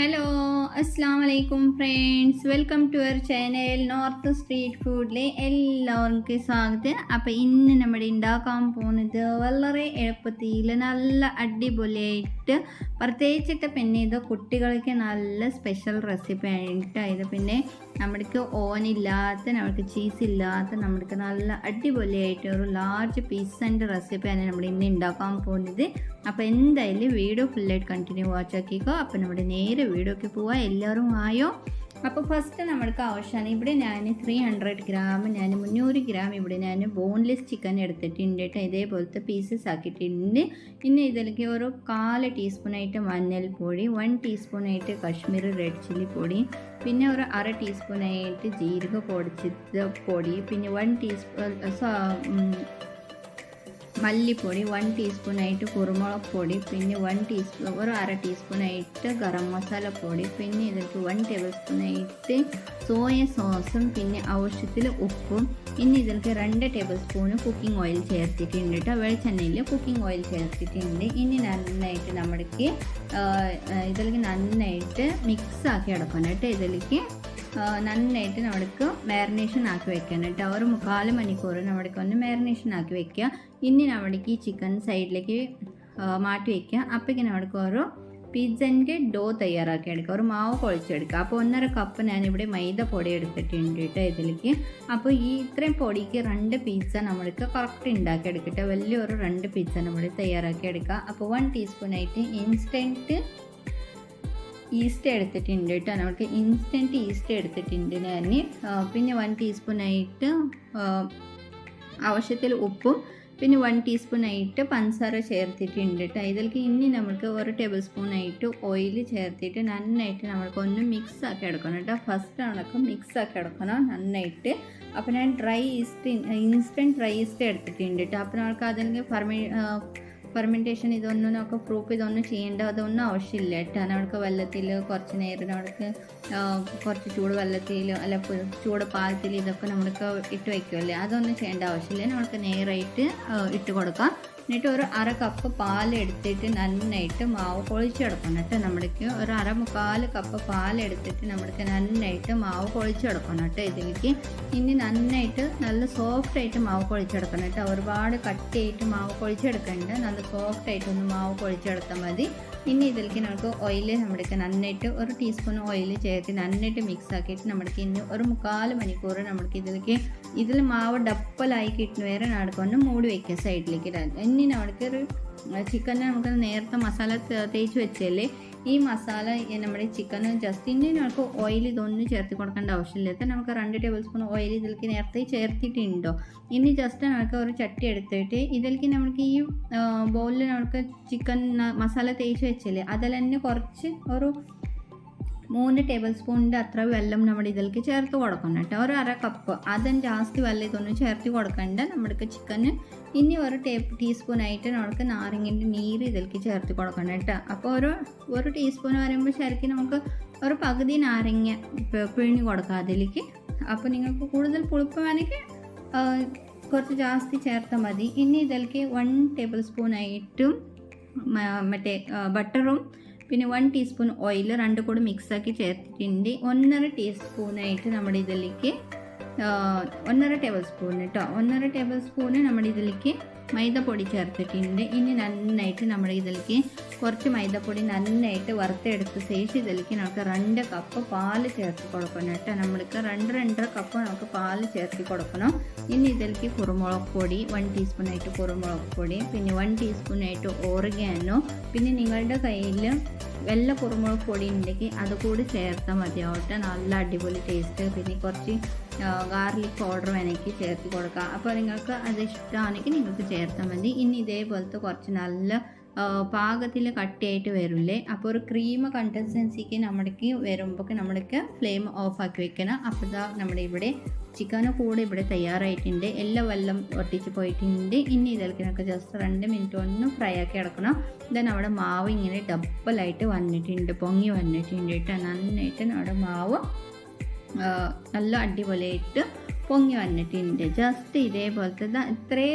Hello അസ്സാം വലൈക്കും friends welcome to our channel north street ഫുഡിലെ എല്ലാവർക്കും സ്വാഗതം. അപ്പോൾ ഇന്ന് നമ്മൾ ഉണ്ടാക്കാൻ പോകുന്നത് വളരെ എളുപ്പത്തിൽ നല്ല അടിപൊളിയായിട്ട് പ്രത്യേകിച്ചിട്ട് പിന്നെ ഇത് കുട്ടികൾക്ക് നല്ല സ്പെഷ്യൽ റെസിപ്പി ആയിട്ട് ഇത് പിന്നെ നമ്മൾക്ക് ഓനില്ലാത്ത നമ്മൾക്ക് ചീസ് ഇല്ലാത്ത നമ്മൾക്ക് നല്ല അടിപൊളിയായിട്ട് ഒരു ലാർജ് പീസിന്റെ റെസിപ്പിയാണ് നമ്മൾ ഇന്ന് ഉണ്ടാക്കാൻ പോകുന്നത് അപ്പോൾ എന്തായാലും വീഡിയോ ഫുള്ളായിട്ട് കണ്ടിന്യൂ വാച്ച് ആക്കിക്കോ. അപ്പോൾ നമ്മുടെ നേരെ വീഡിയോക്ക് പോവാം. എല്ലാവരും ആയോ അപ്പോൾ ഫസ്റ്റ് നമ്മൾക്ക് ആവശ്യമാണ്. ഇവിടെ ഞാൻ ത്രീ ഹൺഡ്രഡ് ഗ്രാം ഞാൻ മുന്നൂറ് ഗ്രാം ഇവിടെ ഞാൻ ബോൺലെസ് ചിക്കൻ എടുത്തിട്ടുണ്ട് കേട്ടോ. ഇതേപോലത്തെ പീസസ് ആക്കിയിട്ടുണ്ട്. പിന്നെ ഇതിലേക്ക് ഒരു കാൽ ടീസ്പൂണായിട്ട് മഞ്ഞൾപ്പൊടി വൺ ടീസ്പൂണായിട്ട് കാശ്മീർ റെഡ് ചില്ലി പൊടി പിന്നെ ഒരു അര ടീസ്പൂണായിട്ട് ജീരക പൊടിച്ചത് പൊടി പിന്നെ വൺ ടീസ്പൂൺ മല്ലിപ്പൊടി വൺ ടീസ്പൂണായിട്ട് കുരുമുളക് പൊടി പിന്നെ വൺ ടീസ്പൂൺ ഒരു അര ടീസ്പൂണായിട്ട് ഗരം മസാല പൊടി പിന്നെ ഇതിലേക്ക് വൺ ടേബിൾ സ്പൂണായിട്ട് സോയ സോസും പിന്നെ ആവശ്യത്തിൽ ഉപ്പും ഇനി ഇതിലേക്ക് രണ്ട് ടേബിൾ സ്പൂൺ കുക്കിംഗ് ഓയിൽ ചേർത്തിട്ടുണ്ട് കേട്ടോ വെളിച്ചെണ്ണയിൽ കുക്കിംഗ് ഓയിൽ ചേർത്തിട്ടുണ്ട്. ഇനി നന്നായിട്ട് നമ്മൾക്ക് ഇതിലേക്ക് നന്നായിട്ട് മിക്സ് ആക്കി എടുക്കണം കേട്ടോ ഇതിലേക്ക് നന്നായിട്ട് നമ്മൾക്ക് മാരിനേഷൻ ആക്കി വെക്കണം കേട്ടോ. ഒരു മുക്കാൽ മണിക്കൂർ നമ്മൾക്ക് ഒന്ന് മാരിനേഷൻ ആക്കി വെക്കുക. ഇനി നമ്മൾക്ക് ഈ ചിക്കൻ സൈഡിലേക്ക് മാറ്റി വയ്ക്കുക അപ്പോഴേക്കും നമ്മൾക്ക് ഒരു പിസ്സന്റെ ഡോ തയ്യാറാക്കി എടുക്കുക. ഒരു മാവ് കുഴച്ചെടുക്കുക അപ്പോൾ ഒന്നര കപ്പ് ഞാനിവിടെ മൈദ പൊടി എടുത്തിട്ടുണ്ട് കേട്ടോ ഇതിലേക്ക്. അപ്പോൾ ഈ ഇത്രയും പൊടിക്ക് രണ്ട് പിസ്സ നമ്മൾക്ക് കറക്റ്റ് ഉണ്ടാക്കി എടുക്കട്ടെ വലിയൊരു രണ്ട് പിസ്സ നമ്മൾ തയ്യാറാക്കി എടുക്കുക. അപ്പോൾ വൺ ടീസ്പൂണായിട്ട് ഇൻസ്റ്റന്റ് ഈസ്റ്റ് എടുത്തിട്ടുണ്ട് കേട്ടോ. നമുക്ക് ഇൻസ്റ്റന്റ് ഈസ്റ്റ് എടുത്തിട്ടുണ്ട് ഞാൻ പിന്നെ വൺ ടീസ്പൂണായിട്ട് ആവശ്യത്തിൽ ഉപ്പും പിന്നെ വൺ ടീസ്പൂണായിട്ട് പഞ്ചസാര ചേർത്തിട്ടുണ്ട് കേട്ടോ. ഇതിലേക്ക് ഇനി നമുക്ക് ഒരു ടേബിൾ സ്പൂണായിട്ട് ഓയിൽ ചേർത്തിട്ട് നന്നായിട്ട് നമ്മൾക്ക് ഒന്ന് മിക്സ് ആക്കി എടുക്കണം കേട്ടോ. ഫസ്റ്റ് കണക്ക് മിക്സ് ആക്കി എടുക്കണം നന്നായിട്ട്. അപ്പോൾ ഞാൻ dry yeast instant dry yeast എടുത്തിട്ടുണ്ട് കേട്ടോ. അപ്പോൾ നമുക്ക് അതിലേക്ക് ഫർമി ഫെർമെന്റേഷൻ ഇതൊന്നും നമുക്ക് പ്രൂഫ് ഇതൊന്നും ചെയ്യേണ്ട അതൊന്നും ആവശ്യമില്ല. കേട്ടോ. നമുക്ക് വെള്ളത്തിൽ കുറച്ച് നേരം നമുക്ക് കുറച്ച് ചൂട് വെള്ളത്തിൽ അല്ല ചൂട് പാലത്തിൽ ഇതൊക്കെ നമ്മൾക്ക് ഇട്ട് വയ്ക്കുമല്ലേ അതൊന്നും ചെയ്യേണ്ട ആവശ്യമില്ല. നമുക്ക് നേരായിട്ട് ഇട്ട് കൊടുക്കാം. എന്നിട്ട് ഒരു അര കപ്പ് പാൽ എടുത്തിട്ട് നന്നായിട്ട് മാവ് പൊളിച്ചെടുക്കണം കേട്ടോ നമ്മൾക്ക് ഒരു അര മുക്കാൽ കപ്പ് പാൽ എടുത്തിട്ട് നമ്മൾക്ക് നന്നായിട്ട് മാവ് പൊളിച്ചെടുക്കണം കേട്ടോ ഇതിലേക്ക്. ഇനി നന്നായിട്ട് നല്ല സോഫ്റ്റ് ആയിട്ട് മാവ് പൊളിച്ചെടുക്കണം കേട്ടോ. ഒരുപാട് കട്ടിയായിട്ട് മാവ് പൊളിച്ചെടുക്കണ്ട നല്ല സോഫ്റ്റ് ആയിട്ട് ഒന്ന് മാവ് പൊളിച്ചെടുത്താൽ മതി. ഇനി ഇതിലേക്ക് നമുക്ക് ഓയിൽ നമ്മൾക്ക് നന്നായിട്ട് ഒരു ടീസ്പൂൺ ഓയിൽ ചേർത്ത് നന്നായിട്ട് മിക്സ് ആക്കിയിട്ട് നമ്മൾക്ക് ഇനി ഒരു മുക്കാൽ മണിക്കൂർ നമ്മൾക്ക് ഇതിലേക്ക് ഇതിൽ മാവ് ഡപ്പലായി കിട്ടുന്ന വരെ നടക്കൊന്ന് മൂടി വയ്ക്കുക സൈഡിലേക്ക് ഇടാൻ ഇനി നമ്മൾക്ക് ഒരു ചിക്കനെ നമുക്ക് നേരത്തെ മസാല തേച്ച് വെച്ചല്ലേ? ഈ മസാല നമ്മുടെ ചിക്കൻ ജസ്റ്റ് ഇനി നമുക്ക് ഓയിൽ ഇതൊന്നും ചേർത്ത് കൊടുക്കേണ്ട ആവശ്യമില്ല. ഇപ്പം നമുക്ക് രണ്ട് ടേബിൾ സ്പൂൺ ഓയിൽ ഇതിലേക്ക് നേരത്തെ ചേർത്തിട്ടുണ്ടോ. ഇനി ജസ്റ്റ് നമുക്ക് ഒരു ചട്ടി എടുത്തിട്ട് ഇതിലേക്ക് നമുക്ക് ഈ ബൗളിൽ നമുക്ക് ചിക്കൻ മസാല തേച്ച് വെച്ചില്ലേ അതിൽ തന്നെ കുറച്ച് ഒരു മൂന്ന് ടേബിൾ സ്പൂണിന്റെ അത്ര വെള്ളം നമ്മൾ ഇതിലേക്ക് ചേർത്ത് കൊടുക്കണം കേട്ടോ. ഒരു അര കപ്പ് അതും ജാസ്തി വെള്ളം ഇതൊന്നും ചേർത്ത് കൊടുക്കണ്ട. നമ്മുടെ ചിക്കന് ഇനി ഒരു ടേ ടീസ്പൂണായിട്ട് നമുക്ക് നാരങ്ങന്റെ നീര് ഇതിലേക്ക് ചേർത്ത് കൊടുക്കണം കേട്ടോ. അപ്പോൾ ഒരു ഒരു ടീസ്പൂൺ വരുമ്പോൾ ശരിക്കും നമുക്ക് ഒരു പകുതി നാരങ്ങ പിഴിഞ്ഞ് കൊടുക്കാം അതിലേക്ക്. അപ്പോൾ നിങ്ങൾക്ക് കൂടുതൽ പുളിപ്പ് വേണമെങ്കിൽ കുറച്ച് ജാസ്തി ചേർത്താൽ മതി. ഇനി ഇതിലേക്ക് വൺ ടേബിൾ സ്പൂണായിട്ടും മറ്റേ ബട്ടറും പിന്നെ വൺ ടീസ്പൂൺ ഓയിൽ രണ്ടും കൂടി മിക്സാക്കി ചേർത്തിട്ടുണ്ട്. ഒന്നര ടീസ്പൂണായിട്ട് നമ്മുടെ ഇതിലേക്ക് ഒന്നര ടേബിൾ സ്പൂൺ കേട്ടോ ഒന്നര ടേബിൾ സ്പൂണ് നമ്മുടെ ഇതിലേക്ക് മൈദപ്പൊടി ചേർത്തിട്ടുണ്ട്. ഇനി നന്നായിട്ട് നമ്മുടെ ഇതിലേക്ക് കുറച്ച് മൈദപ്പൊടി നന്നായിട്ട് വറുത്തെടുത്ത് ശേഷം ഇതിലേക്ക് നമുക്ക് രണ്ട് കപ്പ് പാൽ ചേർത്ത് കൊടുക്കണം കേട്ടോ നമ്മൾക്ക് രണ്ട് രണ്ടര കപ്പ് നമുക്ക് പാൽ ചേർത്ത് കൊടുക്കണം. ഇനി ഇതിലേക്ക് കുരുമുളക് പൊടി വൺ ടീസ്പൂണായിട്ട് കുരുമുളക് പൊടി പിന്നെ വൺ ടീസ്പൂണായിട്ട് ഓറിഗാനോ പിന്നെ നിങ്ങളുടെ കയ്യിൽ വെള്ള കുരുമുളക് പൊടി ഉണ്ടെങ്കിൽ അത് കൂടി ചേർത്താൽ മതിയാവട്ടെ നല്ല അടിപൊളി ടേസ്റ്റ് പിന്നെ കുറച്ച് ഗാർലിക് പൗഡർ വേണമെങ്കിൽ ചേർത്ത് കൊടുക്കാം. അപ്പോൾ നിങ്ങൾക്ക് അത് ഇഷ്ടമാണെങ്കിൽ നിങ്ങൾക്ക് ചേർത്താൽ മതി. ഇനി ഇതേപോലത്തെ കുറച്ച് നല്ല പാകത്തിൽ കട്ടിയായിട്ട് വരില്ലേ? അപ്പോൾ ഒരു ക്രീം കൺസിസ്റ്റൻസിക്ക് നമ്മൾക്ക് വരുമ്പോൾ നമ്മൾക്ക് ഫ്ലെയിം ഓഫാക്കി വെക്കണം. അപ്പോൾ ഇതാ നമ്മുടെ ഇവിടെ ചിക്കന് കൂടെ ഇവിടെ തയ്യാറായിട്ടുണ്ട്. എല്ലാ വെള്ളം ഒട്ടിച്ച് പോയിട്ടുണ്ട്. ഇനി നമുക്ക് ജസ്റ്റ് രണ്ട് മിനിറ്റ് ഒന്ന് ഫ്രൈ ആക്കി ഇടക്കണം ദെൻ നമ്മുടെ മാവ് ഇങ്ങനെ ഡബിളായിട്ട് വന്നിട്ടുണ്ട്. പൊങ്ങി വന്നിട്ടുണ്ട് കേട്ടോ. നന്നായിട്ട് നമ്മുടെ മാവ് നല്ല അടിപൊളിയായിട്ട് പൊങ്ങി വന്നിട്ടുണ്ട്. ജസ്റ്റ് ഇതേപോലത്തെ ഇത്രേ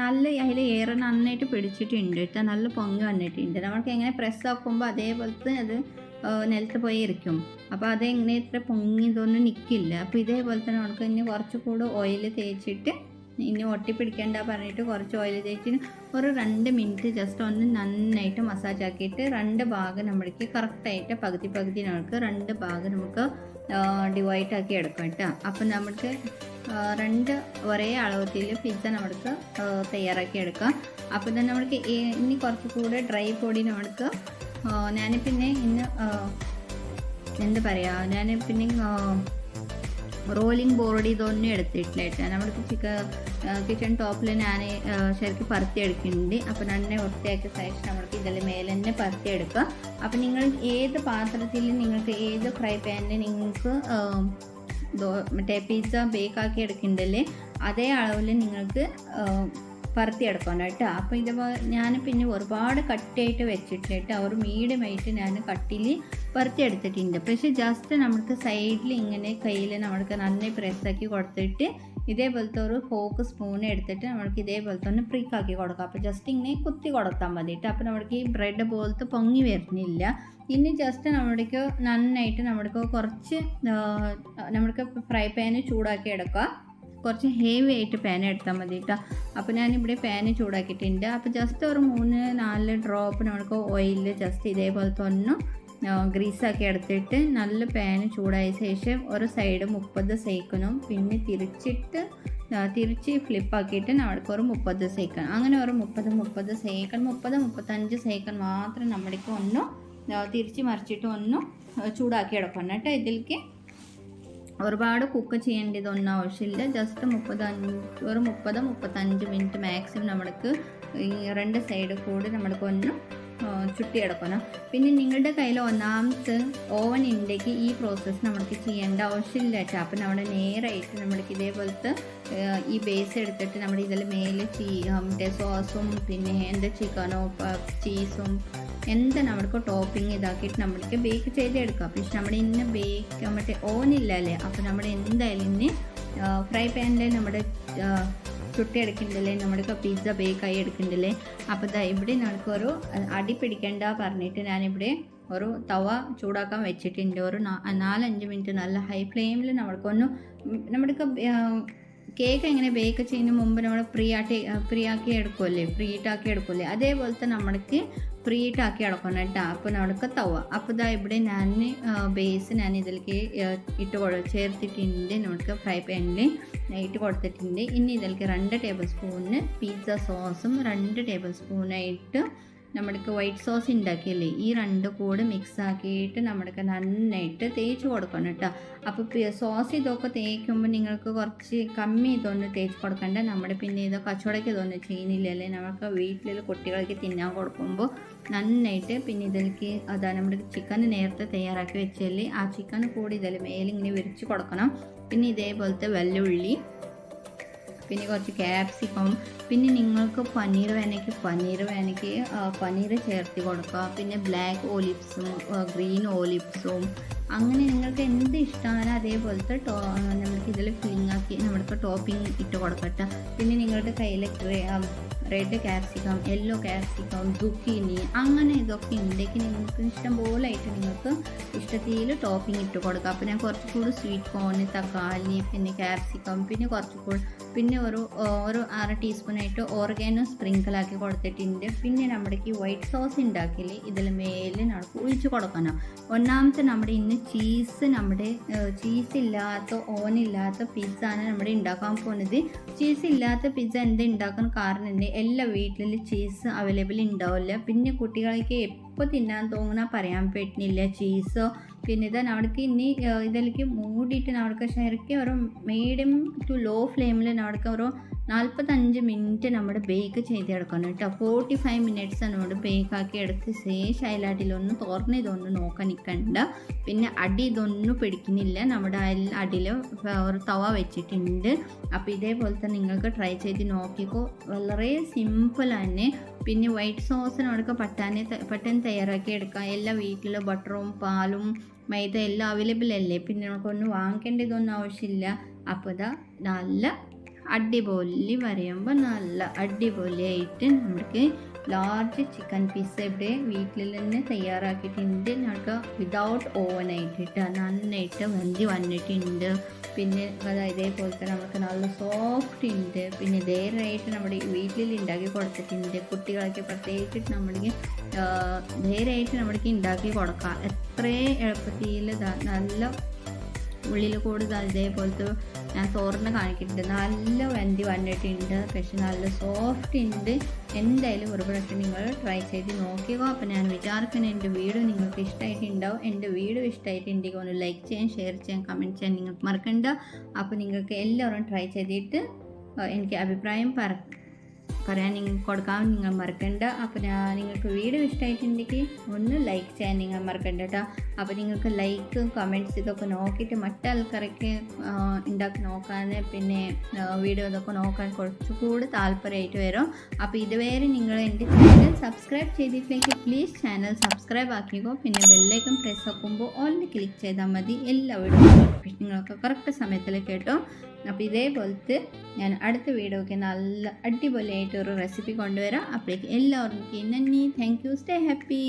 നല്ല അതിൽ ഏറെ നന്നായിട്ട് പിടിച്ചിട്ടുണ്ട് കേട്ടോ. നല്ല പൊങ്ങി വന്നിട്ടുണ്ട്. നമുക്ക് എങ്ങനെ പ്രസ് ആക്കുമ്പോൾ അതേപോലത്തെ അത് നിലത്ത് പോയി ഇരിക്കും. അപ്പോൾ അതെങ്ങനെ ഇത്ര പൊങ്ങി ഇതൊന്നും നിൽക്കില്ല അപ്പോൾ ഇതേപോലെ തന്നെ നമുക്ക് ഇനി കുറച്ച് കൂടെ ഓയിൽ തേച്ചിട്ട് ഇനി ഒട്ടിപ്പിടിക്കണ്ട പറഞ്ഞിട്ട് കുറച്ച് ഓയിൽ തേച്ചിട്ട് ഒരു രണ്ട് മിനിറ്റ് ജസ്റ്റ് ഒന്ന് നന്നായിട്ട് മസാജ് ആക്കിയിട്ട് രണ്ട് ഭാഗം നമ്മൾക്ക് കറക്റ്റായിട്ട് പകുതി പകുതി നമുക്ക് രണ്ട് ഭാഗം നമുക്ക് ഡിവൈഡ് ആക്കി എടുക്കാം കേട്ടോ. അപ്പം നമുക്ക് രണ്ട് ഒരേ അളവത്തിൽ പിസ്സ നമുക്ക് ആ, തയ്യാറാക്കി എടുക്കാം. അപ്പോൾ തന്നെ നമുക്ക് ഈ- ഇനി കുറച്ച് കൂടെ ഡ്രൈ പൊടി നമുക്ക് ഞാൻ പിന്നെ ഇന്ന് എന്താ പറയുക ഞാൻ പിന്നെ റോളിംഗ് ബോർഡ് ഇതൊന്നും എടുത്തിട്ടില്ല കേട്ടോ. നമ്മൾക്ക് ചിക്കൻ കിച്ചൺ ടോപ്പിൽ ഞാൻ ശരിക്കും പരത്തിയെടുക്കുന്നുണ്ട് അപ്പോൾ നന്നെ വൃത്തിയാക്കിയ ശേഷം നമ്മൾക്ക് ഇതിൽ മേലെ തന്നെ പരത്തി എടുക്കുക. അപ്പോൾ നിങ്ങൾ ഏത് പാത്രത്തിൽ നിങ്ങൾക്ക് ഏത് ഫ്രൈ പാനിൽ നിങ്ങൾക്ക് മറ്റേ പിസ്സ ബേക്കാക്കി എടുക്കുന്നുണ്ടല്ലേ അതേ അളവിൽ നിങ്ങൾക്ക് പരത്തിയെടുക്കണം കേട്ടോ. അപ്പോൾ ഇതുപോലെ ഞാൻ പിന്നെ ഒരുപാട് കട്ടിയായിട്ട് വെച്ചിട്ട് കേട്ടോ. ഒരു മീഡിയമായിട്ട് ഞാൻ കട്ടിൽ പരത്തിയെടുത്തിട്ടുണ്ട് പക്ഷേ ജസ്റ്റ് നമുക്ക് സൈഡിൽ ഇങ്ങനെ കയ്യിൽ നമുക്ക് നന്നായി പ്രസ്സാക്കി കൊടുത്തിട്ട് ഇതേപോലത്തെ ഒരു ഫോക്ക് സ്പൂൺ എടുത്തിട്ട് നമ്മൾക്ക് ഇതേപോലത്തെ ഒന്ന് പ്രീക്കാക്കി കൊടുക്കാം. അപ്പോൾ ജസ്റ്റ് ഇങ്ങനെ കുത്തി കൊടുത്താൽ മതി കേട്ടോ അപ്പോൾ നമ്മൾക്ക് ഈ ബ്രെഡ് പോലത്തെ പൊങ്ങി വരുന്നില്ല. ഇനി ജസ്റ്റ് നമ്മൾക്ക് നന്നായിട്ട് നമ്മൾക്ക് കുറച്ച് നമ്മൾക്ക് ഫ്രൈ പാന് ചൂടാക്കി എടുക്കുക കുറച്ച് ഹെവി ആയിട്ട് പാൻ എടുത്താൽ മതി കേട്ടോ അപ്പോൾ ഞാനിവിടെ പാന് ചൂടാക്കിയിട്ടുണ്ട്. അപ്പോൾ ജസ്റ്റ് ഒരു മൂന്ന് നാല് ഡ്രോപ്പ് നമ്മൾക്ക് ഓയിലിൽ ജസ്റ്റ് ഇതേപോലത്തെ ഒന്ന് ഗ്രീസാക്കി എടുത്തിട്ട് നല്ല പാൻ ചൂടായ ശേഷം ഒരു സൈഡ് മുപ്പത് സേക്കണം പിന്നെ തിരിച്ചിട്ട് തിരിച്ച് ഫ്ലിപ്പാക്കിയിട്ട് നമ്മൾക്ക് ഒരു മുപ്പത് സേക്കൺ അങ്ങനെ ഒരു മുപ്പത് മുപ്പത് സേക്കൺ മുപ്പത് മുപ്പത്തഞ്ച് സേക്കൺ മാത്രം നമ്മൾക്ക് ഒന്ന് തിരിച്ച് മറിച്ചിട്ട് ഒന്ന് ചൂടാക്കി എടുക്കണം കേട്ടോ ഇതിലേക്ക്. ഒരുപാട് കുക്ക് ചെയ്യേണ്ടതൊന്നും ആവശ്യമില്ല. ജസ്റ്റ് മുപ്പത്തഞ്ച് ഒരു മുപ്പത് മുപ്പത്തഞ്ച് മിനിറ്റ് മാക്സിമം നമ്മൾക്ക് ഈ രണ്ട് സൈഡ് കൂടി നമ്മൾക്ക് ഒന്ന് ചുട്ടിയെടുക്കണം. പിന്നെ നിങ്ങളുടെ കയ്യിൽ ഒന്നാമത്തെ ഓവൻ ഉണ്ടെങ്കിൽ ഈ പ്രോസസ്സ് നമ്മൾക്ക് ചെയ്യേണ്ട ആവശ്യമില്ല കേട്ടോ. അപ്പം നമ്മുടെ നേരായിട്ട് നമ്മൾക്ക് ഇതേപോലത്തെ ഈ ബേസ് എടുത്തിട്ട് നമ്മൾ ഇതിൽ മേലെ ചീ മറ്റേ സോസും പിന്നെ എന്താ ചിക്കനോ ചീസും എന്ത് നമ്മൾക്ക് ടോപ്പിംഗ് ഇതാക്കിയിട്ട് നമ്മൾക്ക് ബേക്ക് ചെയ്തെടുക്കാം. പക്ഷെ നമ്മൾ ഇന്ന് ബേക്ക് മറ്റേ ഓനില്ലല്ലേ അപ്പോൾ നമ്മൾ എന്തായാലും ഇന്ന് ഫ്രൈ പാനിൽ നമ്മുടെ ആ, ചുട്ടിയെടുക്കുന്നില്ലേ നമ്മുടെ പിസ്സ ബേക്കായി എടുക്കുന്നില്ലേ അപ്പോൾ ദാ ഇവിടെ നമുക്കൊരു അടി പിടിക്കണ്ട പറഞ്ഞിട്ട് ഞാനിവിടെ ഒരു തവ ചൂടാക്കാൻ വെച്ചിട്ടുണ്ട്. ഒരു നാലഞ്ച് മിനിറ്റ് നല്ല ഹൈ ഫ്ലെയിമിൽ നമ്മൾക്കൊന്ന് നമ്മൾക്ക് കേക്ക് എങ്ങനെ ബേക്ക് ചെയ്യുന്ന മുമ്പ് നമ്മൾ ഫ്രീ ആട്ടി ഫ്രീ ആക്കി എടുക്കുമല്ലേ ഫ്രീ ആക്കി എടുക്കുമല്ലേ അതേപോലത്തെ നമ്മൾക്ക് ഫ്രീ ആക്കി എടുക്കണം കേട്ടോ. അപ്പോൾ നമ്മൾക്ക് തവ അപ്പോൾ ഇതാ ഇവിടെ ഞാൻ ബേസ് ഞാൻ ഇതിലേക്ക് ഇട്ട് കൊടു ചേർത്തിട്ടുണ്ട്. നമുക്ക് ഫ്രൈ പാനിൽ ഇട്ട് കൊടുത്തിട്ടുണ്ട്. ഇനി ഇതിലേക്ക് രണ്ട് ടേബിൾ സ്പൂണിന് പിസ്സ സോസും രണ്ട് ടേബിൾ സ്പൂണായിട്ട് നമ്മൾക്ക് വൈറ്റ് സോസ് ഉണ്ടാക്കിയല്ലേ ഈ രണ്ട് കൂടെ മിക്സ് ആക്കിയിട്ട് നമ്മൾക്ക് നന്നായിട്ട് തേച്ച് കൊടുക്കണം കേട്ടോ. അപ്പോൾ സോസ് ഇതൊക്കെ തേക്കുമ്പോൾ നിങ്ങൾക്ക് കുറച്ച് കമ്മി ഇതൊന്ന് തേച്ച് കൊടുക്കണ്ട. നമ്മുടെ പിന്നെ ഇത് കച്ചവടയ്ക്ക് ഇതൊന്നും ചെയ്യുന്നില്ലല്ലേ നമുക്ക് വീട്ടിൽ കുട്ടികൾക്ക് തിന്നാൻ കൊടുക്കുമ്പോൾ നന്നായിട്ട് പിന്നെ ഇതിലേക്ക് അതാ നമ്മുടെ ചിക്കൻ നേരത്തെ തയ്യാറാക്കി വെച്ചല്ലേ? ആ ചിക്കൻ കൂടി ഇതിൽ മേലിങ്ങനെ വിരിച്ച് കൊടുക്കണം. പിന്നെ ഇതേപോലത്തെ വെല്ലുള്ളി പിന്നെ കുറച്ച് ക്യാപ്സിക്കം പിന്നെ നിങ്ങൾക്ക് പനീർ വേണമെങ്കിൽ പനീർ വേണമെങ്കിൽ പനീർ ചേർത്ത് കൊടുക്കുക പിന്നെ ബ്ലാക്ക് ഓലിവ്സും ഗ്രീൻ ഓലിവ്സും അങ്ങനെ നിങ്ങൾക്ക് എന്ത് ഇഷ്ടമാണോ അതേപോലത്തെ ടോ നമുക്ക് ഇതിൽ ഫില്ലിംഗ് ആക്കി നമ്മളിപ്പോൾ ടോപ്പിംഗ് ഇട്ട് കൊടുക്കട്ടെ. പിന്നെ നിങ്ങളുടെ കയ്യിൽ red capsicum yellow capsicum zucchini അങ്ങനെ ഇതൊക്കെ ഉണ്ടെങ്കിൽ നിങ്ങൾക്ക് ഇഷ്ടം പോലെ ആയിട്ട് നിങ്ങൾക്ക് ഇഷ്ടത്തിൽ ടോപ്പിംഗ് ഇട്ട് കൊടുക്കാം. ഞാൻ കുറച്ചുകൂടി സ്വീറ്റ് കോൺ തക്കാളി പിന്നെ ക്യാപ്സിക്കം പിന്നെ കുറച്ചുകൂടി പിന്നെ ഒരു ഒരു അര ടീസ്പൂണായിട്ട് ഓർഗാനോ സ്പ്രിങ്കിൾ ആക്കി കൊടുത്തിട്ടുണ്ട്. പിന്നെ നമ്മുടെ ഈ വൈറ്റ് സോസ് ഉണ്ടാക്കിയിൽ ഇതിൽ മേലെ നമുക്ക് ഒഴിച്ച് കൊടുക്കണം. ഒന്നാമത്തെ നമ്മുടെ ഇന്ന് ചീസ് നമ്മുടെ ചീസ് ഇല്ലാത്ത ഓൻ ഇല്ലാത്ത പിസ്സ ആണ് നമ്മുടെ ഉണ്ടാക്കാൻ പോകുന്നത് ചീസ് ഇല്ലാത്ത പിസ്സ എന്ത് ഉണ്ടാക്കാൻ കാരണം ഉണ്ട് എല്ലാ വീട്ടിലും ചീസ് അവൈലബിൾ ഉണ്ടാവില്ല പിന്നെ കുട്ടികൾക്ക് എപ്പോൾ തിന്നാൻ തോന്നുന്ന പറയാൻ പറ്റുന്നില്ല. ചീസോ പിന്നെ ഇതാ അവിടേക്ക് ഇനി ഇതിലേക്ക് മൂടിയിട്ട് നമ്മൾക്ക് ശരിക്കും ഒരു മീഡിയം ടു ലോ ഫ്ലെയിമിൽ നമ്മൾക്ക് ഒരു നാൽപ്പത്തഞ്ച് മിനിറ്റ് നമ്മൾ ബേക്ക് ചെയ്തെടുക്കണം കേട്ടോ. ഫോർട്ടി ഫൈവ് മിനിറ്റ്സ് നമ്മൾ ബേക്കാക്കി എടുത്ത് ശേഷം അതിലടിയിലൊന്നും തുറന്ന് ഇതൊന്നും നോക്കാൻ നിൽക്കണ്ട. പിന്നെ അടി ഇതൊന്നും പിടിക്കുന്നില്ല. നമ്മുടെ അടിയിൽ ഒരു തവ വെച്ചിട്ടുണ്ട്. അപ്പോൾ ഇതേപോലത്തെ നിങ്ങൾക്ക് ട്രൈ ചെയ്ത് നോക്കിക്കോ. വളരെ സിമ്പിൾ തന്നെ പിന്നെ വൈറ്റ് സോസിനോടൊക്കെ പട്ടാനെ പെട്ടെന്ന് തയ്യാറാക്കി എടുക്കാം. എല്ലാ വീട്ടിലും ബട്ടറും പാലും മൈദ എല്ലാം അവൈലബിൾ അല്ലേ? പിന്നെ നമുക്കൊന്നും വാങ്ങിക്കേണ്ടതൊന്നും ആവശ്യമില്ല. അപ്പോൾ ഇതാ നല്ല അടിപൊളി പറയുമ്പോൾ നല്ല അടിപൊളിയായിട്ട് നമുക്ക് ലാർജ് ചിക്കൻ പീസ് ഇവിടെ വീട്ടിൽ തന്നെ തയ്യാറാക്കിയിട്ടുണ്ട്. നമുക്ക് വിതൗട്ട് ഓവൻ ആയിട്ടിട്ട് നന്നായിട്ട് വെന്തി വന്നിട്ടുണ്ട്. പിന്നെ ഇതേപോലത്തെ നമുക്ക് നല്ല സോഫ്റ്റ് ഉണ്ട്. പിന്നെ ധൈര്യമായിട്ട് നമ്മുടെ വീട്ടിൽ ഉണ്ടാക്കി കൊടുത്തിട്ടുണ്ട്. കുട്ടികളൊക്കെ പ്രത്യേകിച്ചിട്ട് നമ്മൾക്ക് ധൈര്യമായിട്ട് നമ്മൾക്ക് ഉണ്ടാക്കി കൊടുക്കാം. എത്രയും എളുപ്പത്തിൽ നല്ല ഉള്ളിൽ കൂടുതൽ ഇതേപോലത്തെ ഞാൻ ചോറിന് കാണിക്കിട്ടുണ്ട്. നല്ല വണ്ടി വന്നിട്ടുണ്ട്. പക്ഷെ നല്ല സോഫ്റ്റ് ഉണ്ട് എന്തായാലും ഒരു പ്രാവശ്യം നിങ്ങൾ ട്രൈ ചെയ്ത് നോക്കിയോ അപ്പോൾ ഞാൻ വിചാരിക്കുന്ന എന്റെ വീഡിയോ നിങ്ങൾക്ക് ഇഷ്ടമായിട്ടുണ്ടാവും എന്റെ വീഡിയോ ഇഷ്ടമായിട്ടുണ്ടെങ്കിൽ ഒന്ന് ലൈക്ക് ചെയ്യാൻ ഷെയർ ചെയ്യാൻ കമന്റ് ചെയ്യാൻ നിങ്ങൾക്ക് മറക്കണ്ട. അപ്പോൾ നിങ്ങൾക്ക് എല്ലാവരും ട്രൈ ചെയ്തിട്ട് എനിക്ക് അഭിപ്രായം പറ പറയാൻ നിങ്ങൾ കൊടുക്കാൻ നിങ്ങൾ മറക്കണ്ട. അപ്പോൾ ഞാൻ നിങ്ങൾക്ക് വീഡിയോ ഇഷ്ടമായിട്ടുണ്ടെങ്കിൽ ഒന്ന് ലൈക്ക് ചെയ്യാൻ നിങ്ങൾ മറക്കണ്ട കേട്ടോ. അപ്പോൾ നിങ്ങൾക്ക് ലൈക്ക് കമന്റ്സ് ഇതൊക്കെ നോക്കിയിട്ട് മറ്റാൾക്കാരൊക്കെ ആൾക്കാരൊക്കെ ഉണ്ടാക്കി നോക്കാൻ പിന്നെ വീഡിയോ ഇതൊക്കെ നോക്കാൻ കുറച്ചുകൂടി താല്പര്യമായിട്ട് വരും. അപ്പോൾ ഇതുവരെ നിങ്ങൾ എന്റെ ചാനൽ സബ്സ്ക്രൈബ് ചെയ്തിട്ടില്ലെങ്കിൽ പ്ലീസ് ചാനൽ സബ്സ്ക്രൈബ് ആക്കിക്കോ. പിന്നെ ബെല്ലൈക്കൺ പ്രസ് ആക്കുമ്പോൾ ഓൾറെഡി ക്ലിക്ക് ചെയ്താൽ മതി. എല്ലാവരും നോട്ടിഫിക്കേഷനുകളൊക്കെ കറക്റ്റ് സമയത്തിൽ കേട്ടോ. അപ്പോൾ ഇതേപോലത്തെ ഞാൻ അടുത്ത വീഡിയോക്ക് നല്ല അടിപൊളിയായിട്ട് ഒരു റെസിപ്പി കൊണ്ടുവരാം. അപ്പോഴേക്ക് എല്ലാവർക്കും നന്ദി. Thank you stay happy